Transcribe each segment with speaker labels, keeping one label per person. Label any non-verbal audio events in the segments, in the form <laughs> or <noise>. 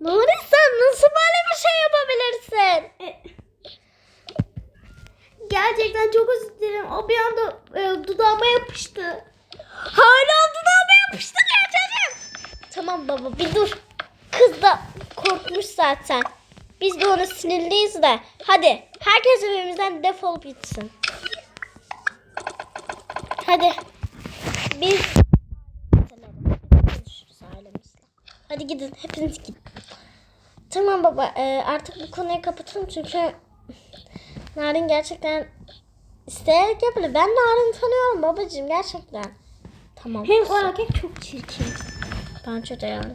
Speaker 1: Nuri sen nasıl böyle bir şey yapabilirsin?
Speaker 2: Gerçekten çok özür dilerim. O bir anda e, dudağıma yapıştı.
Speaker 1: Hala dudağıma yapıştı gerçekten. Tamam baba bir dur. Kız da korkmuş zaten. Biz de ona sinirliyiz de. Hadi herkes evimizden defolup gitsin. Hadi. Biz Hadi gidin hepiniz gidin. Tamam baba e, artık bu konuyu kapatalım çünkü Narin gerçekten isteyerek yapıyor. Ben Narin'i tanıyorum babacığım gerçekten. Tamam.
Speaker 2: Hem o erkek çok çirkin.
Speaker 1: Bence de yani.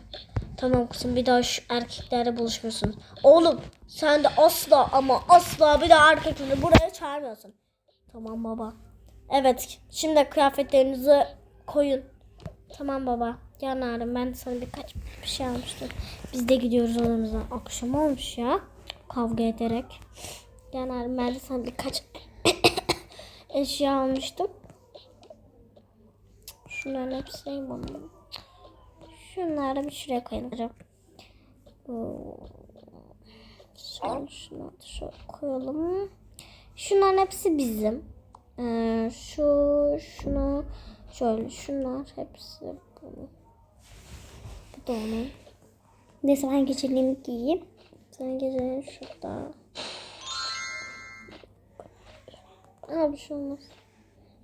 Speaker 1: Tamam kızım bir daha şu erkeklerle buluşmuyorsun. Oğlum sen de asla ama asla bir daha erkekleri buraya çağırmıyorsun. Tamam baba. Evet şimdi kıyafetlerinizi koyun. Tamam baba. Narin ben sana birkaç bir şey almıştım. Biz de gidiyoruz odamıza. Akşam olmuş ya. Kavga ederek. Narin ben de sana birkaç <coughs> eşya almıştım. Şunların hepsini bana. Şunları bir şuraya koyalım. Şöyle şunu şöyle koyalım. Şunların hepsi bizim. Ee, şu, şunu, şöyle şunlar hepsi bunun. Da onun.
Speaker 2: Neyse ben geceliğimi giyeyim.
Speaker 1: Senin gecenin şurada. Abi şu olmaz.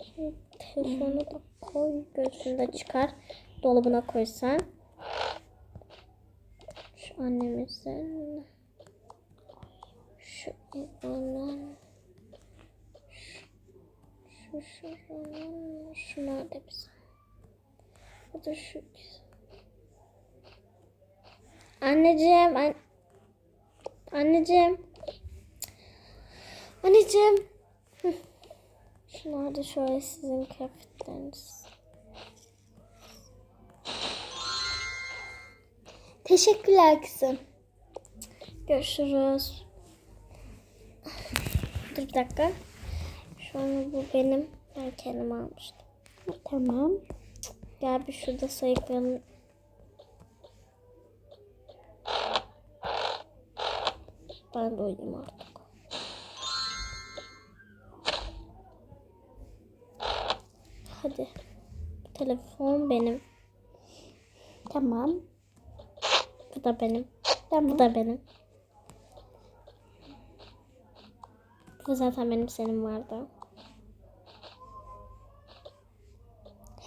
Speaker 1: Şu telefonu da koy. Gözünü de çıkar. Dolabına koy sen. Şu annemizin. Şu İbo'nun. Şu şu şunun. Şunlar da bizim. Bu da şu güzel. Anneciğim, an anneciğim. Anneciğim. Şunlar da şöyle sizin kıyafetleriniz.
Speaker 2: Teşekkürler kızım.
Speaker 1: Görüşürüz. Dur bir dakika. Şu an bu benim. Ben kendim almıştım.
Speaker 2: Tamam.
Speaker 1: Gel bir şurada sayıklayalım. Oynayayım artık. Hadi. Telefon benim.
Speaker 2: Tamam.
Speaker 1: Bu da benim.
Speaker 2: Tamam.
Speaker 1: Bu da benim. Bu zaten benim senin vardı.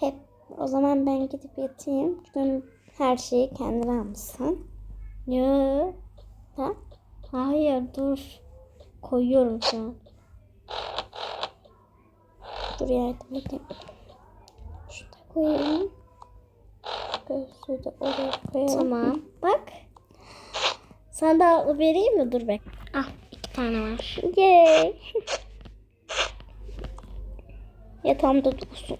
Speaker 2: Hep o zaman ben gidip yatayım. Çünkü her şeyi kendin almışsın.
Speaker 1: Yo.
Speaker 2: Ha?
Speaker 1: Hayır dur. Koyuyorum şu an.
Speaker 2: Dur yardım edeyim. Şurada koyayım. Gözlüğü de oraya koyalım.
Speaker 1: Tamam. Bak. Sana da vereyim mi? Dur bek. Ah iki tane var.
Speaker 2: Yay. <laughs> Yatağımda dursun.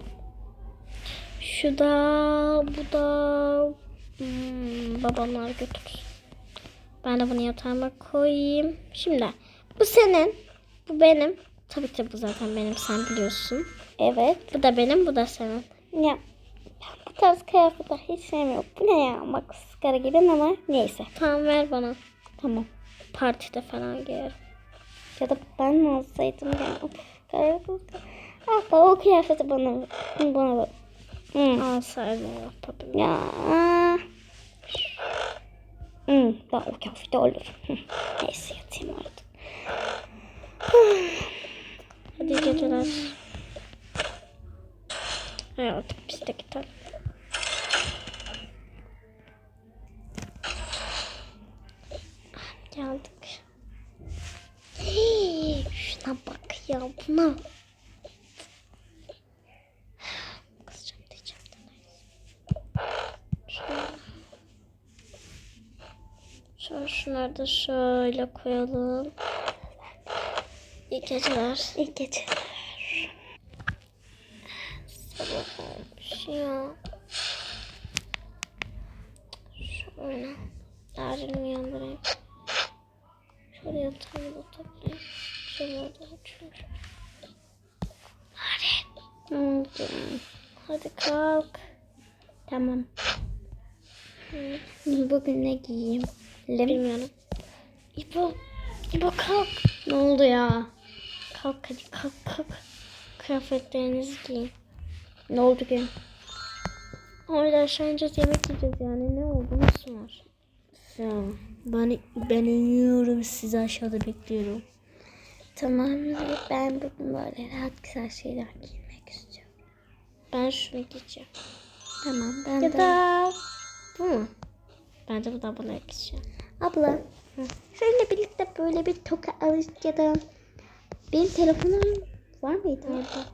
Speaker 1: Şu da bu da hmm, babamlar götürür. Ben de bunu yatağıma koyayım. Şimdi bu senin. Bu benim. Tabii ki bu zaten benim sen biliyorsun.
Speaker 2: Evet.
Speaker 1: Bu da benim bu da senin.
Speaker 2: Ya ben bu tarz kıyafetler hiç sevmiyorum. Bu ne ya? Bak sigara gibi ama neyse.
Speaker 1: Tamam ver bana.
Speaker 2: Tamam.
Speaker 1: Partide falan giyerim.
Speaker 2: Ya da ben mi alsaydım ya? Kıyafet. Ah o kıyafeti bana bana bak. Hı.
Speaker 1: Alsaydım tabii.
Speaker 2: Ya. Hı, ben o kıyafeti alırım. Hı. Neyse yatayım artık.
Speaker 1: Hadi iyi geceler. Evet biz de gidelim. Geldik. Hii, Şuna bak ya buna. Kızacağım diyeceğim de neyse. Şöyle. Şöyle şunları da şöyle koyalım. İyi geceler.
Speaker 2: İyi geceler.
Speaker 1: Sabah olmuş ya. Şöyle. Narin'i uyandırayım. Şöyle yatağımı da toplayayım. Şöyle orada.
Speaker 2: Hı, canım.
Speaker 1: Hadi kalk.
Speaker 2: Tamam. Bugün ne giyeyim?
Speaker 1: Bilmiyorum.
Speaker 2: İbo. İbo kalk. Ne oldu ya? Kalk hadi kalk kalk.
Speaker 1: Kıyafetlerinizi giyin.
Speaker 2: Ne oldu ki?
Speaker 1: Orada aşağı ineceğiz yemek yiyeceğiz yani. Ne oldu? Nasıl var?
Speaker 2: Ya.
Speaker 1: Ben, ben iniyorum. Sizi aşağıda bekliyorum.
Speaker 2: Tamam ben bugün böyle rahat güzel şeyler giymek istiyorum.
Speaker 1: Ben şunu giyeceğim.
Speaker 2: Tamam ben
Speaker 1: Ya
Speaker 2: de.
Speaker 1: da bu mu? Bence bu da bana yakışıyor.
Speaker 2: Abla. Seninle birlikte böyle bir toka alış ya da benim telefonum var mıydı?
Speaker 1: Orada.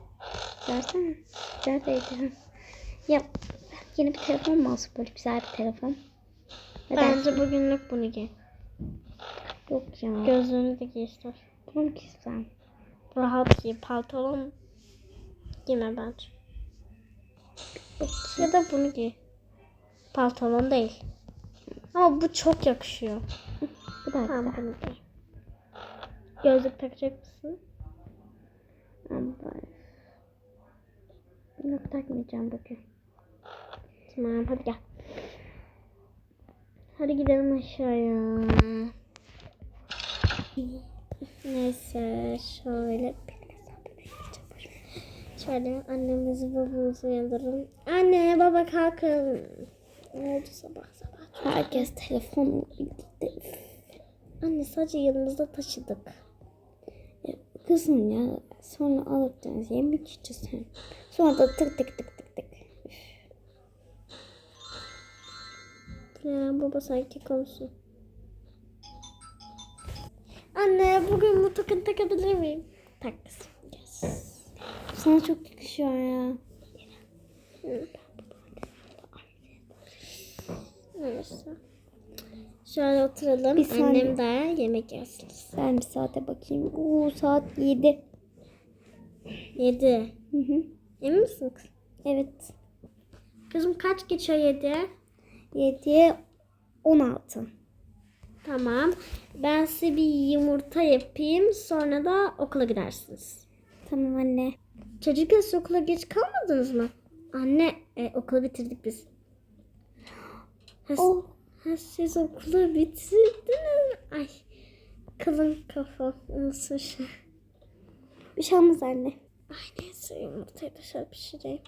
Speaker 2: Versene. Neredeydi? Ya yeni bir telefon mu olsun böyle güzel bir telefon? Ne
Speaker 1: Bence
Speaker 2: dersin?
Speaker 1: bugünlük bunu giy.
Speaker 2: Yok ya.
Speaker 1: Gözlüğünü de giy ister.
Speaker 2: Ki sen.
Speaker 1: Rahat giy. Pantolon giyme bence. Ya da bunu giy. Pantolon değil. Ama bu çok yakışıyor.
Speaker 2: Bu da
Speaker 1: Tamam bunu giy. Gözlük takacak mısın?
Speaker 2: Bunu takmayacağım bugün.
Speaker 1: Tamam hadi gel. Hadi gidelim aşağıya. Neyse şöyle Şöyle annemizi babamızı uyandıralım. Anne baba kalkın. Ne oldu sabah sabah?
Speaker 2: Herkes birlikte.
Speaker 1: Anne sadece yanımızda taşıdık.
Speaker 2: Kızım ya sonra alacaksınız yemek içeceksin. Sonra da tık tık tık tık tık.
Speaker 1: Ya baba sanki konuşsun. Anne bugün bu takın takabilir miyim? Tak kızım. Yes.
Speaker 2: Sana çok yakışıyor ya.
Speaker 1: Neyse. Şöyle oturalım.
Speaker 2: Bir saniye.
Speaker 1: Annem de yemek yesin.
Speaker 2: Ben bir saate bakayım. Oo saat 7.
Speaker 1: Yedi.
Speaker 2: Hı hı.
Speaker 1: Emin misin kız?
Speaker 2: Evet.
Speaker 1: Kızım kaç geçiyor yedi?
Speaker 2: 7'ye 16.
Speaker 1: Tamam. Ben size bir yumurta yapayım. Sonra da okula gidersiniz.
Speaker 2: Tamam anne.
Speaker 1: Çocuklar siz okula geç kalmadınız mı? Anne e, okulu bitirdik biz. Ha,
Speaker 2: Oh.
Speaker 1: ha, siz okulu bitirdiniz. Ay kılın kafa unutmuş.
Speaker 2: Bir şey olmaz anne.
Speaker 1: Ay neyse yumurtayı şöyle pişireyim.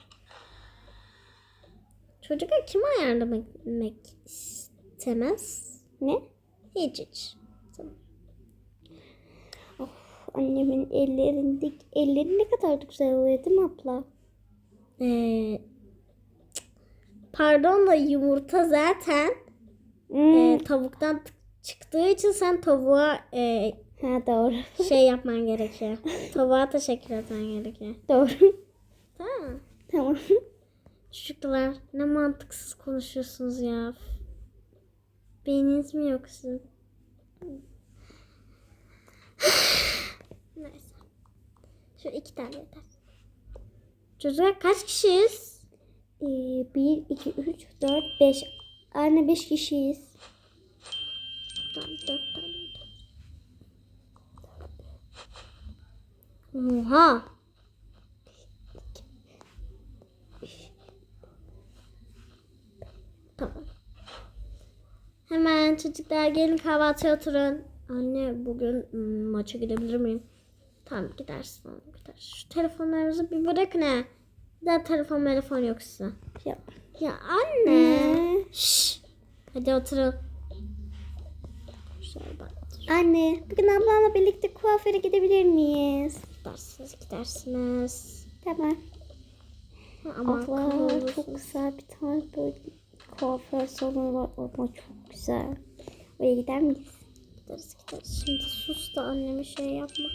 Speaker 1: Çocuklar kim ayarlamak istemez?
Speaker 2: Ne?
Speaker 1: Hiç hiç.
Speaker 2: Of annemin ellerindeki elleri ne kadar da güzel oluyor değil mi abla?
Speaker 1: Ee, pardon da yumurta zaten
Speaker 2: Hmm.
Speaker 1: e, tavuktan çıktığı için sen tavuğa e,
Speaker 2: Ha doğru. <laughs>
Speaker 1: şey yapman gerekiyor. Tavuğa teşekkür etmen gerekiyor.
Speaker 2: doğru.
Speaker 1: Tamam
Speaker 2: tamam.
Speaker 1: Çocuklar ne mantıksız konuşuyorsunuz ya. Beyniniz mi yok sizin? Neyse. Şu iki tane yeter. Çocuklar kaç kişiyiz?
Speaker 2: Ee, 1, 2, 3, 4, 5. Anne 5 kişiyiz.
Speaker 1: Tamam dört tane yeter. Oha. Tamam. Hemen çocuklar gelin kahvaltıya oturun. Anne bugün maça gidebilir miyim? Tamam gidersin oğlum gider. Şu telefonlarınızı bir bırakın ha. Daha telefon telefon yok size.
Speaker 2: Ya.
Speaker 1: Ya anne.
Speaker 2: Ne?
Speaker 1: Şşş. Hadi. Şöyle bak.
Speaker 2: Anne bugün ablamla birlikte kuaföre gidebilir miyiz?
Speaker 1: Gidersiniz gidersiniz.
Speaker 2: Tamam.
Speaker 1: Ha, Ama
Speaker 2: Abla çok güzel bir tane böyle kuaför salonu var ama çok güzel. Oraya gider miyiz?
Speaker 1: Gideriz gideriz. Şimdi sus da anneme şey yapma.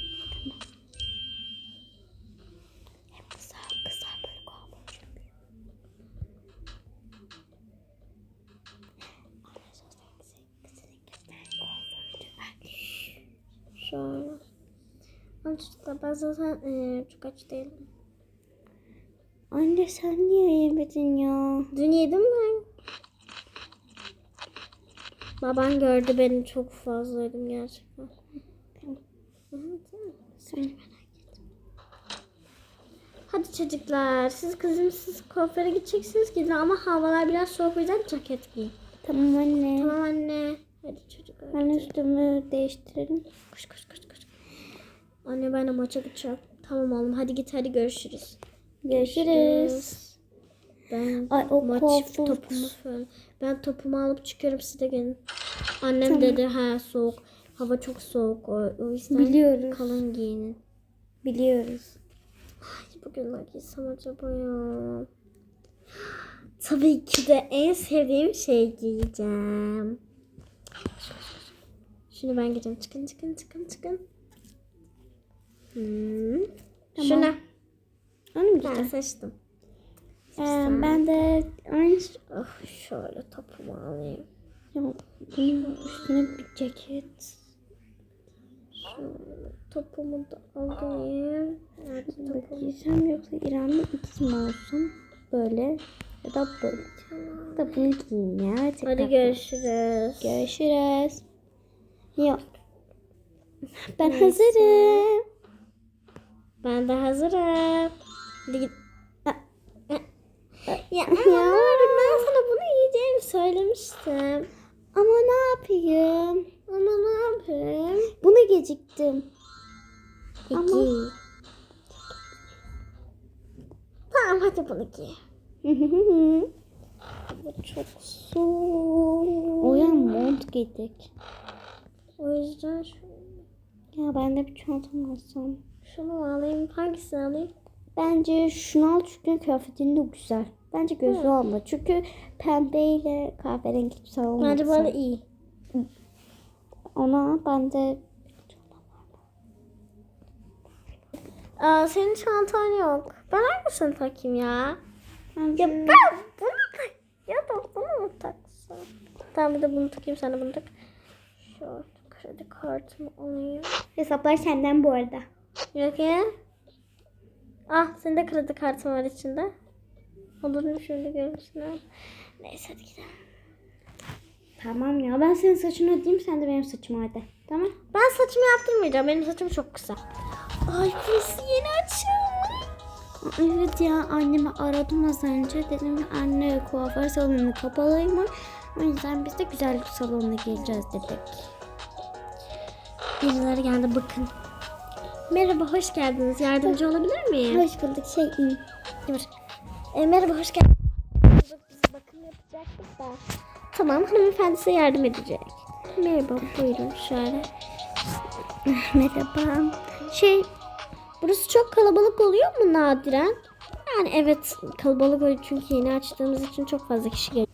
Speaker 2: Hem güzel güzel böyle kuaför yapıyor. Anne sosyal kızın göster kuaförcü.
Speaker 1: Şöyle. Çocuklar ben zaten eee, çok aç değilim.
Speaker 2: Anne sen niye yemedin ya?
Speaker 1: Dün yedim ben. Baban gördü beni çok fazla yedim gerçekten.
Speaker 2: Sen
Speaker 1: Hadi çocuklar siz kızım siz kuaföre gideceksiniz gidin ama havalar biraz soğuk o yüzden ceket giyin.
Speaker 2: Tamam anne.
Speaker 1: Tamam anne. Hadi çocuk.
Speaker 2: Ben üstümü değiştirelim.
Speaker 1: Koş koş koş. Anne ben de maça gideceğim. Tamam oğlum hadi git hadi görüşürüz.
Speaker 2: Görüşürüz.
Speaker 1: Ben
Speaker 2: Ay o
Speaker 1: maç
Speaker 2: koltuk.
Speaker 1: topumu falan. Ben topumu alıp çıkıyorum siz de gelin. Annem dedi ha soğuk. Hava çok soğuk. O, o yüzden
Speaker 2: Biliyoruz.
Speaker 1: kalın giyinin.
Speaker 2: Biliyoruz.
Speaker 1: Ay, Bugün ne giysem acaba ya? Tabii ki de en sevdiğim şey giyeceğim. Şimdi ben gideceğim. Çıkın çıkın çıkın çıkın. Hmm. Şu ne?
Speaker 2: Onu mu
Speaker 1: Ben
Speaker 2: giyeceğim?
Speaker 1: seçtim.
Speaker 2: Ee, ben de aynı
Speaker 1: Oh, şöyle topumu alayım.
Speaker 2: Ya, bunun üstüne bir ceket.
Speaker 1: Şöyle topumu da alayım. Nerede topum?
Speaker 2: Giysem yoksa İran'da ikiz mi olsun? Böyle ya da böyle. Da bunu giyeyim ya.
Speaker 1: Hadi
Speaker 2: Tekrar.
Speaker 1: görüşürüz.
Speaker 2: Görüşürüz. Yok. Ben hazırım.
Speaker 1: Ben de hazırım. Git. Ya,
Speaker 2: Ya.
Speaker 1: ben sana bunu yiyeceğimi söylemiştim.
Speaker 2: Ama ne yapayım?
Speaker 1: Ama ne yapayım?
Speaker 2: Bunu geciktim.
Speaker 1: Ama...
Speaker 2: Ama-.
Speaker 1: Tamam hadi bunu giy. <laughs> Bu çok soğuk.
Speaker 2: Oyan mont giydik.
Speaker 1: O yüzden şu,
Speaker 2: Ya ben de bir çantam alsam.
Speaker 1: Şunu alayım. Hangisini alayım?
Speaker 2: Bence şunu al çünkü kıyafetin de güzel. Bence gözü alma. Çünkü pembeyle kahverengi güzel olmaz.
Speaker 1: Bence böyle iyi.
Speaker 2: Ona ben de
Speaker 1: Aa, senin çantan yok. Ben hangisini takayım ya?
Speaker 2: bence
Speaker 1: Ya ben bunu tak. Ya da bunu mu taksam? Tamam bir de bunu takayım sen de bunu tak. Şöyle kredi kartımı alayım.
Speaker 2: hesaplar senden bu arada.
Speaker 1: Ya. Ah senin de kredi kartın var içinde. Olur mu şöyle görüntüsüne? Neyse hadi gidelim.
Speaker 2: Tamam ya ben senin saçını ödeyeyim sen de benim saçımı öde. Tamam.
Speaker 1: Ben saçımı yaptırmayacağım. Benim saçım çok kısa. Ay burası yeni açılmış.
Speaker 2: Evet ya annemi aradım az önce. Dedim ki anne kuaför salonu kapalıymış. O yüzden biz de güzellik salonuna geleceğiz dedik.
Speaker 1: Birileri geldi bakın. Merhaba hoş geldiniz. Yardımcı olabilir miyim?
Speaker 2: Hoş bulduk şey.
Speaker 1: Dur. E, merhaba hoş geldiniz. Biz bakım yapacaktık da. Tamam hanımefendi size yardım edecek. Merhaba buyurun şöyle.
Speaker 2: Merhaba.
Speaker 1: Şey burası çok kalabalık oluyor mu nadiren? Yani evet kalabalık oluyor çünkü yeni açtığımız için çok fazla kişi geliyor.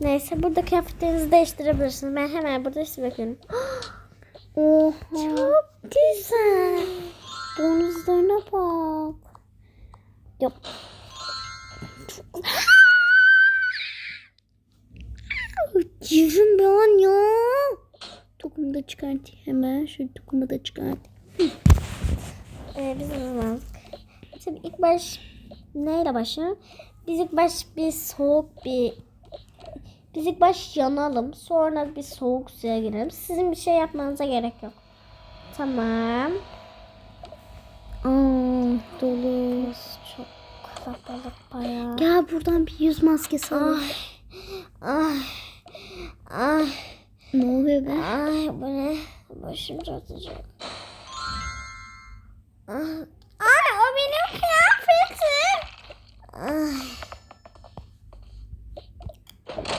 Speaker 1: Neyse burada kıyafetlerinizi değiştirebilirsiniz. Ben hemen burada sizi bekliyorum. <gasps>
Speaker 2: Oha.
Speaker 1: Çok güzel.
Speaker 2: Bonuslarına bak. Yap. Cırım bir an ya. Tokumu da çıkartayım hemen. Şu tokumu da çıkartayım.
Speaker 1: Ee, biz hazırlandık. Tabii ilk baş neyle başlayalım? Biz ilk baş bir soğuk bir biz ilk baş yanalım. Sonra bir soğuk suya girelim. Sizin bir şey yapmanıza gerek yok. Tamam.
Speaker 2: Aa, dolu.
Speaker 1: Burası çok kalabalık bayağı.
Speaker 2: Gel buradan bir yüz maskesi alalım.
Speaker 1: Ay. Ay.
Speaker 2: Ne oluyor be?
Speaker 1: Ay bu ne? Başım çatacak. Ay, ay o benim kıyafetim. Ay.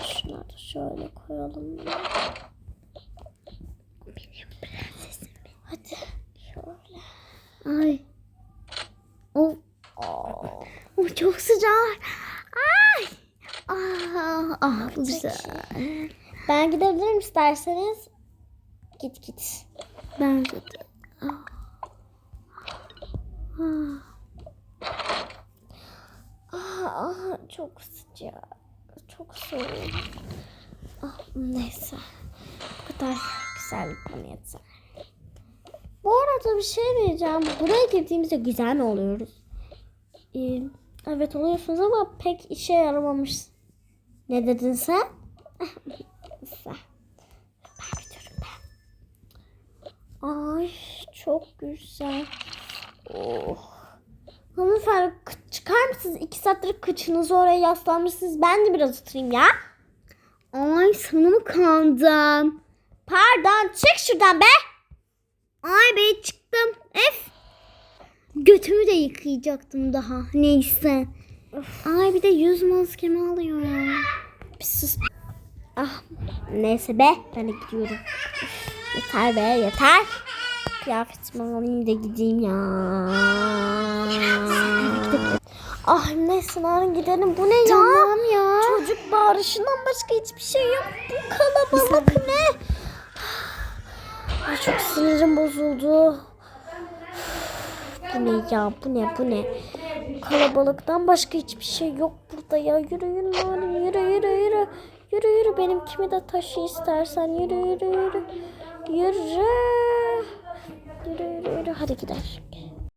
Speaker 1: Şunları da şöyle koyalım. Benim prensesim. Hadi şöyle.
Speaker 2: Ay. O,
Speaker 1: Oo.
Speaker 2: o çok sıcak. Ay. Ah, ah bu güzel.
Speaker 1: Ben gidebilirim isterseniz. Git git.
Speaker 2: De. Ah. Ah.
Speaker 1: Ah, ah, çok sıcak. Çok soğuk. Neyse. Bu kadar bana yeter. Bu arada bir şey diyeceğim. Buraya girdiğimizde güzel mi oluyoruz? Ee, evet oluyorsunuz ama pek işe yaramamış. Ne dedin sen? Ben gidiyorum ben. Ay çok güzel. Oh. Hanımefendi çıkar mısınız? İki saattir kıçınızı oraya yaslanmışsınız. Ben de biraz oturayım ya.
Speaker 2: Ay sana mı kandım?
Speaker 1: Pardon çık şuradan be.
Speaker 2: Ay be çıktım. Ef. Götümü de yıkayacaktım daha. Neyse. Ay bir de yüz maskemi alıyor ya.
Speaker 1: Bir sus. Ah neyse be ben de gidiyorum. Yeter be yeter. Kıyafetimi alayım da gideyim ya. Ah neyse narın gidelim. Bu ne ya?
Speaker 2: Tamam ya.
Speaker 1: Çocuk bağırışından başka hiçbir şey yok. Bu kalabalık ne? Ay çok sinirim bozuldu. Bu ne ya? Bu ne? Bu ne? Kalabalıktan başka hiçbir şey yok burada ya. Yürü yürü Narin, yürü yürü yürü. Yürü yürü benim kimi de taşı istersen yürü yürü yürü. Yürü. Yürü yürü yürü hadi gidelim.